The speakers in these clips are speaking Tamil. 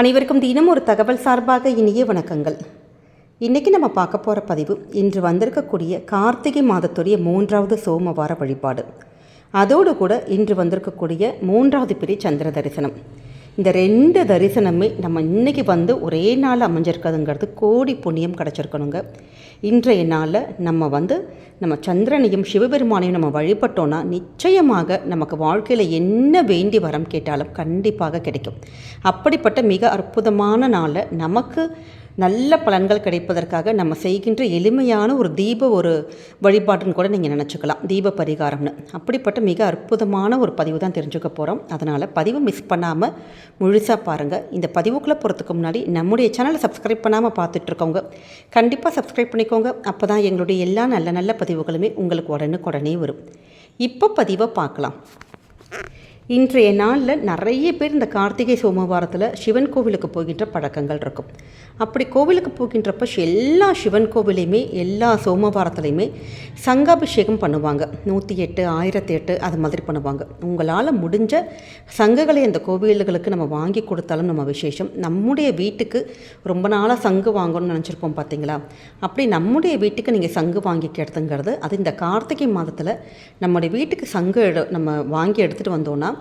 அனைவருக்கும் தினம் ஒரு தகவல் சார்பாக இனிய வணக்கங்கள். இன்றைக்கி நம்ம பார்க்க போகிற பதிவு இன்று வந்திருக்கக்கூடிய கார்த்திகை மாதத்துடைய மூன்றாவது சோமவார வழிபாடு. அதோடு கூட இன்று வந்திருக்கக்கூடிய மூன்றாவது பிரி சந்திர தரிசனம். இந்த ரெண்டு தரிசனமே நம்ம இன்றைக்கி வந்து ஒரே நாள் அமைஞ்சிருக்கிறதுங்கிறது கோடி புண்ணியம் கிடச்சிருக்கணுங்க. இன்றைய நாளில் நம்ம வந்து நம்ம சந்திரனையும் சிவபெருமானையும் நம்ம வழிபட்டோன்னா நிச்சயமாக நமக்கு வாழ்க்கையில் என்ன வேண்டி வரம் கேட்டாலும் கண்டிப்பாக கிடைக்கும். அப்படிப்பட்ட மிக அற்புதமான நாளில் நமக்கு நல்ல பலன்கள் கிடைப்பதற்காக நம்ம செய்கின்ற எளிமையான ஒரு தீப ஒரு வழிபாட்டுன்னு கூட நீங்கள் நினச்சிக்கலாம். தீப பரிகாரம்னு. அப்படிப்பட்ட மிக அற்புதமான ஒரு பதிவு தான் தெரிஞ்சுக்க போகிறோம் அதனால் பதிவு மிஸ் பண்ணாமல் முழுசாக பாருங்கள் இந்த பதிவுக்குள்ளே போகிறதுக்கு முன்னாடி நம்முடைய சேனலை சப்ஸ்கிரைப் பண்ணாமல் பார்த்துட்ருக்கோங்க கண்டிப்பாக சப்ஸ்கிரைப் பண்ணிக்கோங்க. அப்போ தான் எங்களுடைய எல்லா நல்ல நல்ல பதிவுகளுமே உங்களுக்கு உடனுக்குடனே வரும். இப்போ பதிவை பார்க்கலாம். இன்றைய நாளில் நிறைய பேர் இந்த கார்த்திகை சோமவாரத்தில் சிவன் கோவிலுக்கு போகின்ற பழக்கங்கள் இருக்கும். அப்படி கோவிலுக்கு போகின்றப்ப எல்லா சிவன் கோவிலையுமே எல்லா சோமவாரத்துலையுமே சங்காபிஷேகம் பண்ணுவாங்க. நூற்றி எட்டு ஆயிரத்தி எட்டு அது மாதிரி பண்ணுவாங்க. உங்களால் முடிஞ்ச சங்குகளை அந்த கோவில்களுக்கு நம்ம வாங்கி கொடுத்தாலும் நம்ம விசேஷம். நம்முடைய வீட்டுக்கு ரொம்ப நாளாக சங்கு வாங்கணும்னு நினச்சிருப்போம் பார்த்தீங்களா அப்படி நம்முடைய வீட்டுக்கு நீங்கள் சங்கு வாங்கிக்கிறதுங்கிறது அது இந்த கார்த்திகை மாதத்தில் நம்முடைய வீட்டுக்கு சங்கு எடு நம்ம வாங்கி எடுத்துகிட்டு வந்தோன்னா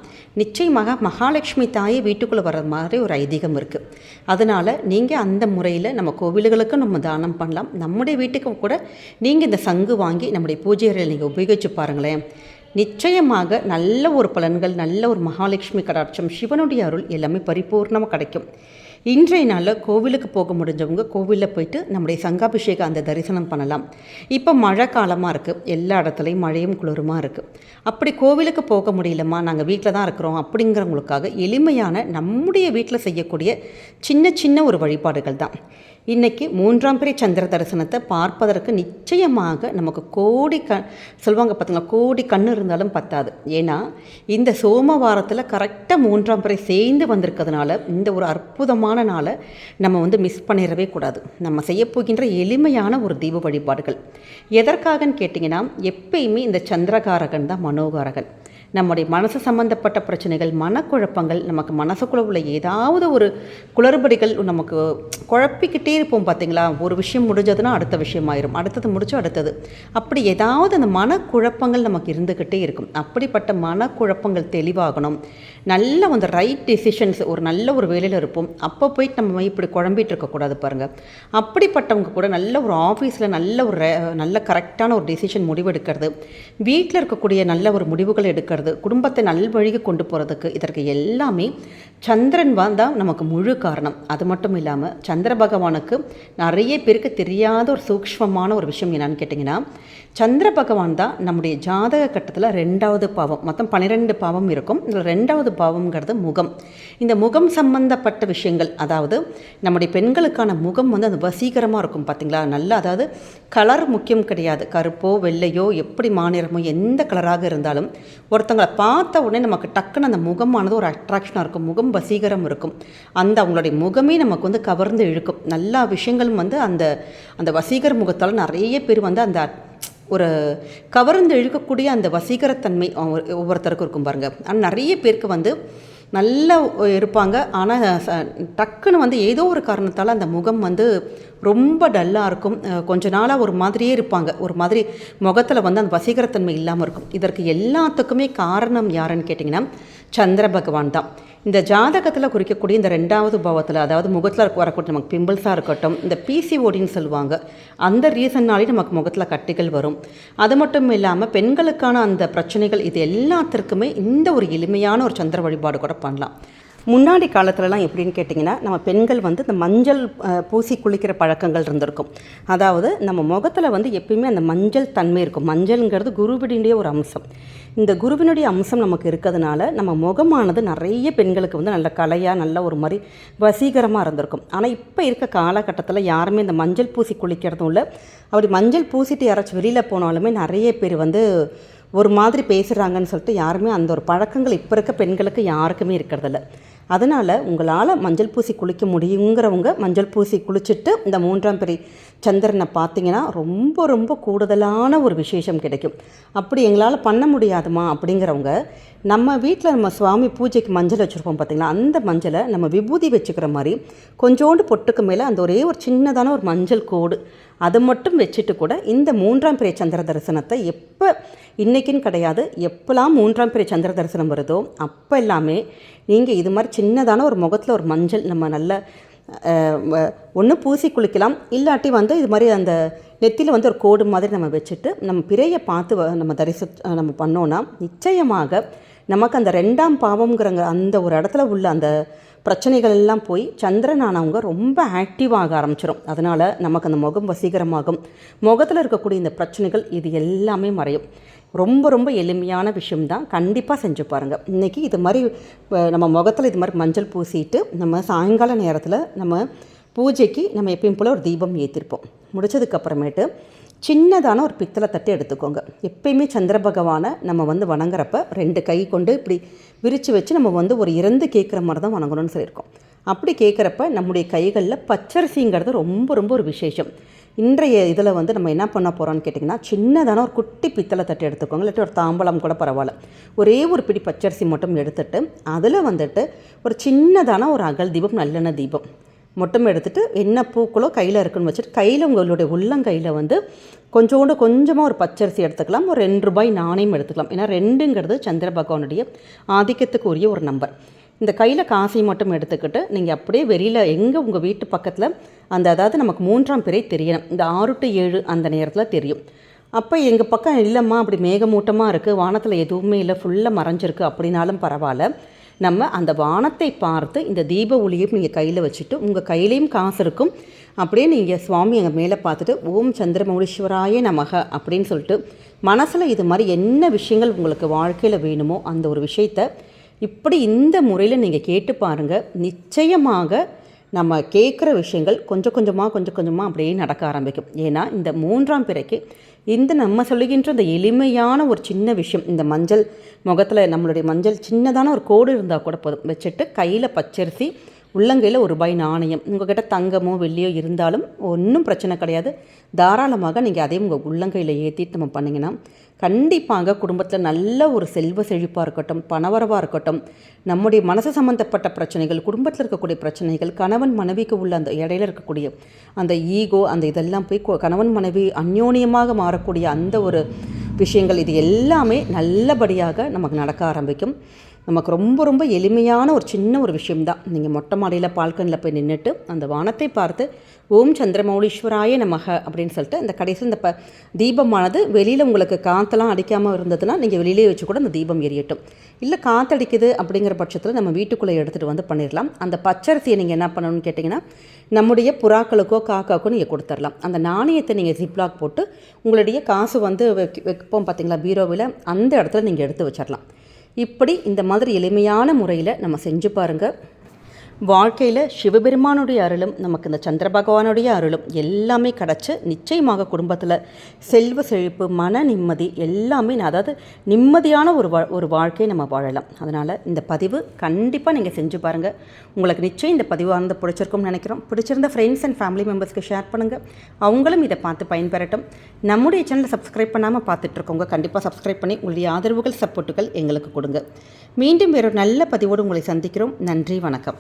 நிச்சயமாக மகாலட்சுமி தாயை வீட்டுக்குள்ளே வர மாதிரி ஒரு ஐதீகம் இருக்குது அதனால் நீங்கள் அந்த முறையில் நம்ம கோவில்களுக்கும் நம்ம தானம் பண்ணலாம். நம்முடைய வீட்டுக்கும் கூட நீங்கள் இந்த சங்கு வாங்கி நம்முடைய பூஜை அறையில் நீங்கள் உபயோகித்து பாருங்களேன். நிச்சயமாக நல்ல ஒரு பலன்கள் நல்ல ஒரு மகாலட்சுமி கடாட்சம் சிவனுடைய அருள் எல்லாமே பரிபூர்ணமாக கிடைக்கும். இன்றைய நாளில் கோவிலுக்கு போக முடிஞ்சவங்க கோவிலில் போயிட்டு நம்முடைய சங்காபிஷேகம் அந்த தரிசனம் பண்ணலாம். இப்போ மழை காலமாக இருக்குது எல்லா இடத்துலையும் மழையும் குளிருமா இருக்குது அப்படி கோவிலுக்கு போக முடியலம்மா நாங்கள் வீட்டில் தான் இருக்கிறோம் அப்படிங்கிறவங்களுக்காக எளிமையான நம்முடைய வீட்டில் செய்யக்கூடிய சின்ன சின்ன ஒரு வழிபாடுகள் தான். இன்றைக்கி மூன்றாம் பிறை சந்திர தரிசனத்தை பார்ப்பதற்கு நிச்சயமாக நமக்கு கோடி க சொல்லுவாங்க பார்த்தீங்களா கோடி கண் இருந்தாலும் பத்தாது. ஏன்னா இந்த சோமவாரத்தில் கரெக்டாக மூன்றாம் பிறை சேர்ந்து வந்திருக்கிறதுனால இந்த ஒரு அற்புதமான நாளை நம்ம வந்து மிஸ் பண்ணிடவே கூடாது. நம்ம செய்யப்போகின்ற எளிமையான ஒரு தீப வழிபாடுகள். எதற்காகன்னு கேட்டிங்கன்னா எப்பயுமே இந்த சந்திரகாரகன் தான் மனோகாரகன். நம்முடைய மனசு சம்மந்தப்பட்ட பிரச்சனைகள் மனக்குழப்பங்கள் நமக்கு மனசுக்குள்ள உள்ள ஏதாவது ஒரு குளறுபடிகள் நமக்கு குழப்பிக்கிட்டே இருப்போம் பார்த்தீங்களா ஒரு விஷயம் முடிஞ்சதுன்னா அடுத்த விஷயம் ஆயிரும் அடுத்தது முடிச்சோ அடுத்தது. அப்படி ஏதாவது அந்த மனக்குழப்பங்கள் நமக்கு இருந்துக்கிட்டே இருக்கும். அப்படிப்பட்ட மனக்குழப்பங்கள் தெளிவாகணும். நல்ல அந்த ரைட் டெசிஷன்ஸ் ஒரு நல்ல ஒரு வேலையில் இருப்போம். அப்போ போயிட்டு நம்ம இப்படி குழம்பிட்டு இருக்கக்கூடாது பாருங்கள் அப்படிப்பட்டவங்க கூட நல்ல ஒரு ஆஃபீஸில் நல்ல ஒரு நல்ல கரெக்டான ஒரு டெசிஷன் முடிவெடுக்கிறது. வீட்டில் இருக்கக்கூடிய நல்ல ஒரு முடிவுகள் எடுக்கிறது. இருக்கிறது குடும்பத்தை நல்வழிக்கு கொண்டு போகிறதுக்கு இதற்கு எல்லாமே சந்திரன் தான் நமக்கு முழு காரணம். அது மட்டும் இல்லாமல் சந்திர பகவானுக்கு நிறைய பேருக்கு தெரியாத ஒரு சூக்ஷ்மமான ஒரு விஷயம் என்னன்னு கேட்டிங்கன்னா சந்திர பகவான் தான் நம்முடைய ஜாதக கட்டத்தில் ரெண்டாவது பாவம். மொத்தம் பன்னிரெண்டு பாவம் இருக்கும். இதில் ரெண்டாவது பாவம்ங்கிறது முகம். இந்த முகம் சம்பந்தப்பட்ட விஷயங்கள் அதாவது நம்முடைய பெண்களுக்கான முகம் வந்து அது வசீகரமாக இருக்கும் பார்த்திங்களா நல்லா அதாவது கலர் முக்கியம் கிடையாது. கருப்போ வெள்ளையோ எப்படி மாநிறமோ எந்த கலராக இருந்தாலும் ஒருத்தங்களை பார்த்த உடனே நமக்கு டக்குன்னு அந்த முகமானது ஒரு அட்ராக்ஷனாக இருக்கும். முகம் வசீகரம் இருக்கும். அந்த அவங்களுடைய முகமே நமக்கு வந்து கவர்ந்து இழுக்கும். எல்லா விஷயங்களும் வந்து அந்த அந்த வசீகர முகத்தால் நிறைய பேர் வந்து அந்த ஒரு கவர்ந்து இழுக்கக்கூடிய அந்த வசீகரத்தன்மை ஒவ்வொருத்தருக்கும் இருக்கும் பாருங்கள் ஆனால் நிறைய பேருக்கு வந்து நல்லா இருப்பாங்க. ஆனால் டக்குன்னு வந்து ஏதோ ஒரு காரணத்தால் அந்த முகம் வந்து ரொம்ப டல்லாக இருக்கும். கொஞ்ச நாளாக ஒரு மாதிரியே இருப்பாங்க. ஒரு மாதிரி முகத்தில் வந்து அந்த வசீகரத்தன்மை இல்லாமல் இருக்கும். இதற்கு எல்லாத்துக்குமே காரணம் யாருன்னு கேட்டிங்கன்னா சந்திர பகவான் தான். இந்த ஜாதகத்தில் குறிக்கக்கூடிய இந்த ரெண்டாவது பாவத்தில் அதாவது முகத்தில் வரக்கூடிய நமக்கு பிம்பிள்ஸாக இருக்கட்டும் இந்த பிசிஓடின்னு சொல்லுவாங்க அந்த ரீசன்னாலே நமக்கு முகத்தில் கட்டிகள் வரும். அது மட்டும் இல்லாமல் பெண்களுக்கான அந்த பிரச்சனைகள் இது எல்லாத்திற்குமே இந்த ஒரு எளிமையான ஒரு சந்திர வழிபாடு கூட பண்ணலாம். முன்னாடி காலத்துலலாம் எப்படின்னு கேட்டிங்கன்னா நம்ம பெண்கள் வந்து இந்த மஞ்சள் பூசி குளிக்கிற பழக்கங்கள் இருந்திருக்கும். அதாவது நம்ம முகத்தில் வந்து எப்பயுமே அந்த மஞ்சள் தன்மை இருக்கும். மஞ்சள்ங்கிறது குருவினுடைய ஒரு அம்சம். இந்த குருவினுடைய அம்சம் நமக்கு இருக்கிறதுனால நம்ம முகமானது நிறைய பெண்களுக்கு வந்து நல்ல கலையாக நல்ல ஒரு மாதிரி வசீகரமாக இருந்திருக்கும். ஆனால் இப்போ இருக்க காலகட்டத்தில் யாருமே இந்த மஞ்சள் பூசி குளிக்கிறதும் இல்லை. அப்படி மஞ்சள் பூசிட்டு யாராச்சும் வெளியில் போனாலுமே நிறைய பேர் வந்து ஒரு மாதிரி பேசுகிறாங்கன்னு சொல்லிட்டு யாருமே அந்த ஒரு பழக்கங்கள் இப்போ இருக்க பெண்களுக்கு யாருக்குமே இருக்கிறதில்ல. அதனால் உங்களால் மஞ்சள் பூசி குளிக்க முடியுங்கிறவங்க மஞ்சள் பூசி குளிச்சுட்டு இந்த மூன்றாம் பிறை சந்திரனை பார்த்தீங்கன்னா ரொம்ப ரொம்ப கூடுதலான ஒரு விசேஷம் கிடைக்கும். அப்படி எங்களால் பண்ண முடியாதுமா அப்படிங்கிறவங்க நம்ம வீட்டில் நம்ம சுவாமி பூஜைக்கு மஞ்சள் வச்சுருப்போம் பார்த்திங்களா அந்த மஞ்சளை நம்ம விபூதி வச்சுக்கிற மாதிரி கொஞ்சோண்டு பொட்டுக்கு மேலே அந்த ஒரே ஒரு சின்னதான ஒரு மஞ்சள் கோடு அதை மட்டும் வச்சுட்டு கூட இந்த மூன்றாம் பிறை சந்திர தரிசனத்தை எப்போ இன்றைக்கின்னு கிடையாது எப்போலாம் மூன்றாம் பிறை சந்திர தரிசனம் வருதோ அப்போ எல்லாமே நீங்கள் இது மாதிரி சின்னதான ஒரு முகத்தில் ஒரு மஞ்சள் நம்ம நல்ல ஒன்று பூசி குளிக்கலாம் இல்லாட்டி வந்து இது மாதிரி அந்த நெத்தியில் வந்து ஒரு கோடு மாதிரி நம்ம வச்சுட்டு நம்ம பிறையை பார்த்து வ- நம்ம தரிசி நம்ம பண்ணோன்னா நிச்சயமாக நமக்கு அந்த ரெண்டாம் பாவம்ங்கிறங்க அந்த ஒரு இடத்துல உள்ள அந்த பிரச்சனைகள் எல்லாம் போய் சந்திரன் ஆனவங்க ரொம்ப ஆக்டிவாக ஆரம்பிச்சிடும் அதனால் நமக்கு அந்த முகம் வசீகரமாகும். முகத்தில் இருக்கக்கூடிய இந்த பிரச்சனைகள் இது எல்லாமே மறையும். ரொம்ப ரொம்ப எளிமையான விஷயம்தான். கண்டிப்பாக செஞ்சு பாருங்கள் இன்றைக்கி இது மாதிரி நம்ம முகத்தில் இது மாதிரி மஞ்சள் பூசிட்டு நம்ம சாயங்கால நேரத்தில் நம்ம பூஜைக்கு நம்ம எப்பயும் போல் ஒரு தீபம் ஏற்றிருப்போம் முடிச்சதுக்கப்புறமேட்டு சின்னதான ஒரு பித்தளை தட்டு எடுத்துக்கோங்க. எப்பயுமே சந்திர பகவானை நம்ம வந்து வணங்குறப்ப ரெண்டு கை கொண்டு இப்படி விரித்து வச்சு நம்ம வந்து ஒரு இறந்து கேட்குற மாதிரி தான் வணங்கணும்னு சொல்லியிருக்கோம். அப்படி கேட்குறப்ப நம்முடைய கைகளில் பச்சரிசிங்கிறது ரொம்ப ரொம்ப ஒரு விசேஷம். இன்றைய இதில் வந்து நம்ம என்ன பண்ண போகிறோம்னு கேட்டிங்கன்னா சின்னதான ஒரு குட்டி பித்தளை தட்டு எடுத்துக்கோங்க. இல்லாட்டி ஒரு தாம்பலம் கூட பரவாயில்ல. ஒரே ஒரு பிடி பச்சரிசி மட்டும் எடுத்துட்டு அதில் வந்துட்டு ஒரு சின்னதான ஒரு அகல் தீபம் நல்லெண்ணெய் தீபம். மட்டும் எடுத்துகிட்டு என்ன பூக்களோ கையில் இருக்குன்னு வச்சுட்டு கையில் உங்களுடைய உள்ளங்கையில் வந்து கொஞ்சோண்டு கொஞ்சமாக ஒரு பச்சரிசி எடுத்துக்கலாம். ஒரு ரெண்டு ரூபாய் நாணயம் எடுத்துக்கலாம். ஏன்னா ரெண்டுங்கிறது சந்திர பகவானுடைய ஆதிக்கத்துக்கு உரிய ஒரு நம்பர் இந்த கையில் காசை மட்டும் எடுத்துக்கிட்டு நீங்கள் அப்படியே வெளியில் எங்கே உங்கள் வீட்டு பக்கத்தில் அந்த அதாவது நமக்கு மூன்றாம் பிறை தெரியணும். இந்த ஆறு டு ஏழு அந்த நேரத்தில் தெரியும். அப்போ எங்கள் பக்கம் இல்லைம்மா அப்படி மேகமூட்டமாக இருக்குது வானத்தில் எதுவுமே இல்லை. ஃபுல்லாக மறைஞ்சிருக்கு. அப்படின்னாலும் பரவாயில்ல. நம்ம அந்த வானத்தை பார்த்து இந்த தீப ஒளியும் நீங்கள் கையில் வச்சுட்டு உங்கள் கையிலையும் காசு இருக்கும். அப்படியே நீங்கள் சுவாமி எங்கள் மேலே பார்த்துட்டு ஓம் சந்திரமௌலீஸ்வராய நமக அப்படின்னு சொல்லிட்டு மனசில் இது மாதிரி என்ன விஷயங்கள் உங்களுக்கு வாழ்க்கையில் வேணுமோ அந்த ஒரு விஷயத்த இப்படி இந்த முறையில் நீங்கள் கேட்டு பாருங்கள் நிச்சயமாக நம்ம கேட்குற விஷயங்கள் கொஞ்சம் கொஞ்சமாக கொஞ்சம் கொஞ்சமாக அப்படியே நடக்க ஆரம்பிக்கும். ஏன்னா இந்த மூன்றாம் பிறைக்கு இந்த நம்ம சொல்லுகின்ற இந்த எளிமையான ஒரு சின்ன விஷயம் இந்த மஞ்சள் முகத்தில் நம்மளுடைய மஞ்சள் சின்னதான ஒரு கோடு இருந்தால் கூட போதும். வச்சுட்டு கையில் பச்சரிசி உள்ளங்கையில் ஒரு ரூபாய் நாணயம். உங்கள்கிட்ட தங்கமோ வெள்ளியோ இருந்தாலும் ஒன்றும் பிரச்சனை கிடையாது. தாராளமாக நீங்கள் அதையும் உங்கள் உள்ளங்கையில் ஏற்றிட்டு நம்ம பண்ணிங்கன்னா கண்டிப்பாக குடும்பத்தில் நல்ல ஒரு செல்வ செழிப்பாக இருக்கட்டும் பணவரவாக இருக்கட்டும் நம்முடைய மனசு சம்மந்தப்பட்ட பிரச்சனைகள் குடும்பத்தில் இருக்கக்கூடிய பிரச்சனைகள் கணவன் மனைவிக்கு உள்ள அந்த இடையில இருக்கக்கூடிய அந்த ஈகோ அந்த இதெல்லாம் போய் கணவன் மனைவி அந்யோன்யமாக மாறக்கூடிய அந்த ஒரு விஷயங்கள் இது எல்லாமே நல்லபடியாக நமக்கு நடக்க ஆரம்பிக்கும். நமக்கு ரொம்ப ரொம்ப எளிமையான ஒரு சின்ன ஒரு விஷயம்தான். நீங்கள் மொட்டை மாடியில் பால்கனில் போய் நின்றுட்டு அந்த வானத்தை பார்த்து ஓம் சந்திரமௌலீஸ்வராய நமக அப்படின்னு சொல்லிட்டு அந்த கடைசியில் இந்த ப தீபமானது வெளியில் உங்களுக்கு காற்றெல்லாம் அடிக்காமல் இருந்ததுன்னா நீங்கள் வெளியிலே வச்சு கூட அந்த தீபம் எரியட்டும். இல்லை காற்றடிக்குது அப்படிங்கிற பட்சத்தில் நம்ம வீட்டுக்குள்ளே எடுத்துகிட்டு வந்து பண்ணிடலாம் அந்த பச்சரிசியை நீங்கள் என்ன பண்ணணும்னு கேட்டிங்கன்னா நம்முடைய புறாக்களுக்கோ காக்காக்கோ நீங்கள் கொடுத்துடலாம் அந்த நாணயத்தை நீங்கள் ஜிப்லாக் போட்டு உங்களுடைய காசு வந்து வைப்போம் பார்த்தீங்களா பீரோவில் அந்த இடத்துல நீங்கள் எடுத்து வச்சிடலாம் இப்படி இந்த மாதிரி எளிமையான முறையில் நம்ம செஞ்சு பாருங்கள் வாழ்க்கையில் சிவபெருமானுடைய அருளும் நமக்கு இந்த சந்திர பகவானுடைய அருளும் எல்லாமே கிடச்சி நிச்சயமாக குடும்பத்தில் செல்வ செழிப்பு மன நிம்மதி எல்லாமே அதாவது நிம்மதியான ஒரு வா ஒரு வாழ்க்கையை நம்ம வாழலாம். அதனால் இந்த பதிவு கண்டிப்பாக நீங்கள் செஞ்சு பாருங்கள் உங்களுக்கு நிச்சயம் இந்த பதிவானது பிடிச்சிருக்கும்னு நினைக்கிறோம். பிடிச்சிருந்த ஃப்ரெண்ட்ஸ் அண்ட் ஃபேமிலி மெம்பர்ஸ்க்கு ஷேர் பண்ணுங்கள் அவங்களும் இதை பார்த்து பயன்பெறட்டும். நம்முடைய சேனலை சப்ஸ்கிரைப் பண்ணாமல் பார்த்துட்ருக்கோங்க கண்டிப்பாக சப்ஸ்கிரைப் பண்ணி உங்களுடைய ஆதரவுகள் சப்போர்ட்டுகள் எங்களுக்கு கொடுங்க. மீண்டும் வேறு நல்ல பதிவோடு உங்களை சந்திக்கிறோம். நன்றி வணக்கம்.